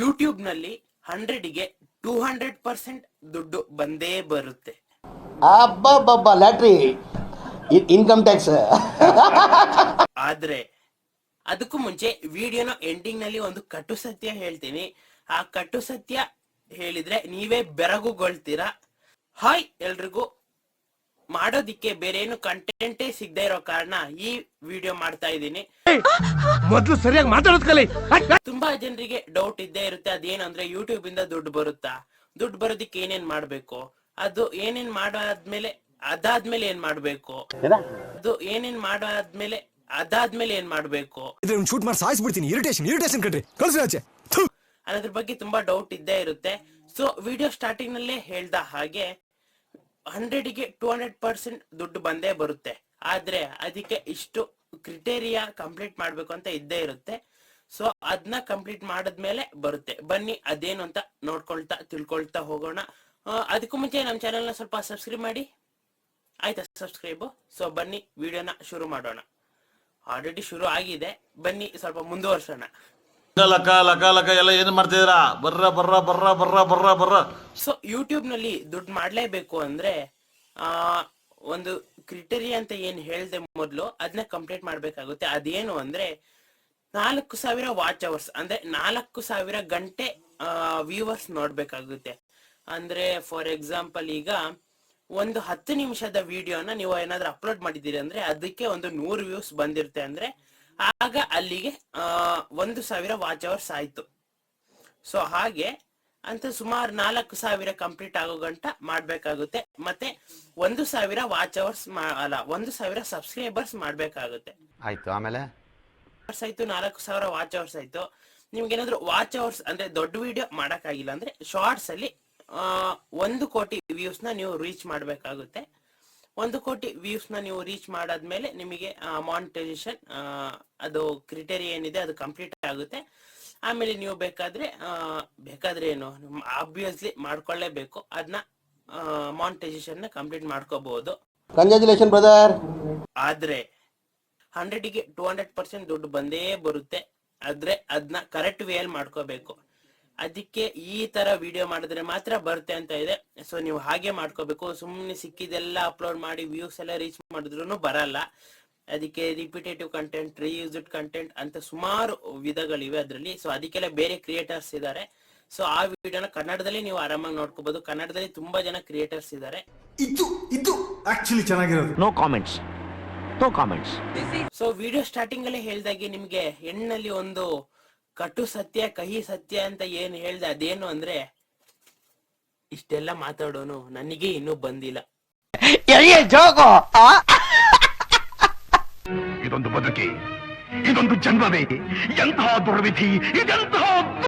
ಯೂಟ್ಯೂಬ್ನಲ್ಲಿ ಹಂಡ್ರೆಡ್ಗೆ two hundred percent ದುಡ್ಡು ಬಂದೇ ಬರುತ್ತೆ. ಅಬ್ಬಬ್ಬಬ್ಬ ಲ್ಯಾಟ್ರಿ. Income tax. ಆದ್ರೆ ಅದಕ್ಕೂ ಮುಂಚೆ ವಿಡಿಯೋನ ಎಂಡಿಂಗ್ನಲ್ಲಿ ಒಂದು ಕಟು ಸತ್ಯ ಹೇಳ್ತೀನಿ. ಆ ಕಟು ಸತ್ಯ ಹೇಳಿದ್ರೆ ನೀವೇ ಬೆರಗುಗೊಳ್ತೀರಾ? ಹಾಯ್ ಎಲ್ರಿಗೂ. ಮಾಡೋದಿಕ್ಕೆ ಬೇರೆ ಏನು ಕಂಟೆಂಟೇ ಸಿಗದೆ ಇರೋ ಕಾರಣ ಈ ವಿಡಿಯೋ ಮಾಡ್ತಾ ಇದ್ದೀನಿ. ಮೊದಲು ಸರಿಯಾಗಿ ಮಾತಾಡೋದ್ ಕಲಿ. ತುಂಬಾ ಜನರಿಗೆ ಡೌಟ್ ಇದ್ದೇ ಇರುತ್ತೆ. ಅದೇನು ಅಂದ್ರೆ ಯೂಟ್ಯೂಬ್ ಇಂದ ದುಡ್ಡು ಬರುತ್ತಾ? ದುಡ್ಡು ಬರೋದಿಕ್ಕೆ ಏನೇನ್ ಮಾಡ್ಬೇಕು? ಅದು ಏನೇನ್ ಮಾಡಾದ್ಮೇಲೆ ಅದಾದ್ಮೇಲೆ ಏನ್ ಮಾಡ್ಬೇಕು? ಅದು ಏನೇನ್ ಮಾಡಾದ್ಮೇಲೆ ಅದಾದ್ಮೇಲೆ ಏನ್ ಮಾಡ್ಬೇಕು? ಶೂಟ್ ಮಾಡಿ ಸಾಯಿಸ್ಬಿಡ್ತೀನಿ. ಇರಿಟೇಷನ್ ಇರಿಟೇಷನ್ ಕಣ್ರಿ. ಕಳ್ಸಿ. ಅನ್ನೋದ್ರ ಬಗ್ಗೆ ತುಂಬಾ ಡೌಟ್ ಇದ್ದೇ ಇರುತ್ತೆ. ಸೊ ವಿಡಿಯೋ ಸ್ಟಾರ್ಟಿಂಗ್ ನಲ್ಲೇ ಹೇಳ್ದ ಹಾಗೆ ಹಂಡ್ರೆಡ್ಗೆ ಟೂ ಹಂಡ್ರೆಡ್ ಪರ್ಸೆಂಟ್ ದುಡ್ಡು ಬಂದೇ ಬರುತ್ತೆ. ಆದ್ರೆ ಅದಕ್ಕೆ ಇಷ್ಟು ಕ್ರಿಟೇರಿಯಾ ಕಂಪ್ಲೀಟ್ ಮಾಡ್ಬೇಕು ಅಂತ ಇದ್ದೇ ಇರುತ್ತೆ. ಸೊ ಅದನ್ನ ಕಂಪ್ಲೀಟ್ ಮಾಡಿದ್ಮೇಲೆ ಬರುತ್ತೆ. ಬನ್ನಿ ಅದೇನು ಅಂತ ನೋಡ್ಕೊಳ್ತಾ ತಿಳ್ಕೊಳ್ತಾ ಹೋಗೋಣ. ಅದಕ್ಕೂ ಮುಂಚೆ ನಮ್ಮ ಚಾನೆಲ್ನ ಸ್ವಲ್ಪ ಸಬ್ಸ್ಕ್ರೈಬ್ ಮಾಡಿ. ಆಯ್ತಾ ಸಬ್ಸ್ಕ್ರೈಬ್ ಸೊ ಬನ್ನಿ ವಿಡಿಯೋನ ಶುರು ಮಾಡೋಣ. ಆಲ್ರೆಡಿ ಶುರು ಆಗಿದೆ. ಬನ್ನಿ ಸ್ವಲ್ಪ ಮುಂದುವರ್ಸೋಣ. ಲಕ ಲಕ ಲಕ, ಎಲ್ಲ ಏನ್ ಮಾಡ್ತಿದ್ದೀರಾ? ಬರ್ರ ಬರ್ರ ಬರ್ರ ಬರ್ರ ಬರ್ರ ಬರ್ರ. ಸೊ ಯೂಟ್ಯೂಬ್ನಲ್ಲಿ ದುಡ್ಡು ಮಾಡ್ಲೇಬೇಕು ಅಂದ್ರೆ, ಆ, ಒಂದು ಕ್ರಿಟೇರಿಯಾ ಅಂತ ಏನ್ ಹೇಳ್ದೆ ಮೊದಲು ಅದನ್ನ ಕಂಪ್ಲೀಟ್ ಮಾಡ್ಬೇಕಾಗುತ್ತೆ. ಅದೇನು ಅಂದ್ರೆ, ನಾಲ್ಕು ಸಾವಿರ ವಾಚ್ ಅವರ್ಸ್ ಅಂದ್ರೆ ನಾಲ್ಕು ಸಾವಿರ ಗಂಟೆ ವ್ಯೂವರ್ಸ್ ನೋಡ್ಬೇಕಾಗುತ್ತೆ. ಅಂದ್ರೆ ಫಾರ್ ಎಕ್ಸಾಂಪಲ್ ಈಗ ಒಂದು ಹತ್ತು ನಿಮಿಷದ ವಿಡಿಯೋನ ನೀವು ಏನಾದ್ರೂ ಅಪ್ಲೋಡ್ ಮಾಡಿದ್ದೀರಿ ಅಂದ್ರೆ, ಅದಕ್ಕೆ ಒಂದು ನೂರು ವ್ಯೂಸ್ ಬಂದಿರುತ್ತೆ. ಅಂದ್ರೆ ಆಗ ಅಲ್ಲಿಗೆ ಒಂದು ಸಾವಿರ ವಾಚ್ ಅವರ್ಸ್ ಆಯ್ತು. ಸೊ ಹಾಗೆ ಅಂತ ಸುಮಾರು ನಾಲ್ಕು ಸಾವಿರ ಕಂಪ್ಲೀಟ್ ಆಗೋ ಗಂಟ ಮಾಡ್ಬೇಕಾಗುತ್ತೆ. ಮತ್ತೆ ಒಂದು ಸಾವಿರ ವಾಚ್ ಅವರ್ಸ್ ಅಲ್ಲ ಒಂದು ಸಾವಿರ ಸಬ್ಸ್ಕ್ರೈಬರ್ಸ್ ಮಾಡ್ಬೇಕಾಗುತ್ತೆ. ಆಯ್ತು ಆಮೇಲೆ? ಅವರ್ಸ್ ಆಯ್ತು ನಾಲ್ಕು ಸಾವಿರ ವಾಚ್ ಅವರ್ಸ್ ಆಯ್ತು. ನಿಮ್ಗೆ ಏನಾದ್ರು ವಾಚ್ ಅವರ್ಸ್ ಅಂದ್ರೆ ದೊಡ್ಡ ವಿಡಿಯೋ ಮಾಡಕ್ಕಾಗಿಲ್ಲ ಅಂದ್ರೆ ಶಾರ್ಟ್ಸ್ ಅಲ್ಲಿ ಒಂದು ಕೋಟಿ ವ್ಯೂಸ್ನ ನೀವು ರೀಚ್ ಮಾಡ್ಬೇಕಾಗುತ್ತೆ. ಒಂದು ಕೋಟಿ ವ್ಯೂಸ್ನ ನೀವು ರೀಚ್ ಮಾಡಾದ್ಮೇಲೆ ನಿಮಗೆ ಮಾನಿಟೈಸೇಷನ್ ಅದು ಕ್ರಿಟೇರಿಯಾ ಏನಿದೆ ಅದು ಕಂಪ್ಲೀಟ್ ಆಗುತ್ತೆ. ಆಮೇಲೆ ನೀವು ಬೇಕಾದ್ರೆ ಬೇಕಾದ್ರೆ ಏನು ಆಬ್ವಿಯಸ್ಲಿ ಮಾಡ್ಕೊಳ್ಳೇಬೇಕು. ಅದನ್ನ ಮಾನಿಟೈಸೇಷನ್ನ ಕಂಪ್ಲೀಟ್ ಮಾಡ್ಕೋಬಹುದು ಕಂಗ್ರಾಚುಲೇಷನ್ ಬ್ರದರ್ ಆದ್ರೆ ಹಂಡ್ರೆಡ್ಗೆ ಟೂ ಹಂಡ್ರೆಡ್ ಪರ್ಸೆಂಟ್ ದುಡ್ಡು ಬಂದೇ ಬರುತ್ತೆ. ಆದ್ರೆ ಅದನ್ನ ಕರೆಕ್ಟ್ ವೇ ಅಲ್ಲಿ ಮಾಡ್ಕೋಬೇಕು. ಅದಕ್ಕೆ ಈ ತರ ವಿಡಿಯೋ ಮಾಡಿದ್ರೆ ಮಾತ್ರ ಬರುತ್ತೆ ಅಂತ ಇದೆ. ಸೊ ನೀವು ಹಾಗೆ ಮಾಡ್ಕೋಬೇಕು. ಸುಮ್ಮನೆ ಸಿಕ್ಕಿದೆಲ್ಲ ಅಪ್ಲೋಡ್ ಮಾಡಿ ವ್ಯೂಸ್ ಎಲ್ಲ ರೀಚ್ ಮಾಡಿದ್ರು ಬರಲ್ಲ. ಅದಕ್ಕೆ ರಿಪಿಟೇಟಿವ್ ಕಂಟೆಂಟ್ ರೀಯೂಸ್ಡ್ ಕಂಟೆಂಟ್ ಅಂತ ಸುಮಾರು ವಿಧಗಳಿವೆ ಅದರಲ್ಲಿ. ಸೊ ಅದಕ್ಕೆಲ್ಲ ಬೇರೆ ಕ್ರಿಯೇಟರ್ಸ್ ಇದ್ದಾರೆ ಸೊ ಆ ವಿಡಿಯೋನ ಕನ್ನಡದಲ್ಲಿ ನೀವು ಆರಾಮಾಗಿ ನೋಡ್ಕೋಬಹುದು ಕನ್ನಡದಲ್ಲಿ ತುಂಬಾ ಜನ ಕ್ರಿಯೇಟರ್ಸ್ ಇದ್ದಾರೆ ಇದು ಇದು ಆಕ್ಚುಲಿ ಚೆನ್ನಾಗಿರೋದು. No comments no comments so video starting ಅಲ್ಲೇ ಹೇಳ್ದಾಗೆ ನಿಮ್ಗೆ ಹೆಣ್ಣಲ್ಲಿ ಒಂದು ಕಟು ಸತ್ಯ ಕಹಿ ಸತ್ಯ ಅಂತ ಏನ್ ಹೇಳ್ದೆ ಅದೇನು ಅಂದ್ರೆ ಇಷ್ಟೆಲ್ಲ ಮಾತಾಡೋನು ನನಗೆ ಇನ್ನೂ ಬಂದಿಲ್ಲ. ಇದೊಂದು ಬದುಕಿ ಇದೊಂದು ಜನ್ಮವೇ ಎಂತಹ ದುರ್ವಿಧಿ ಇದೆಂತಹ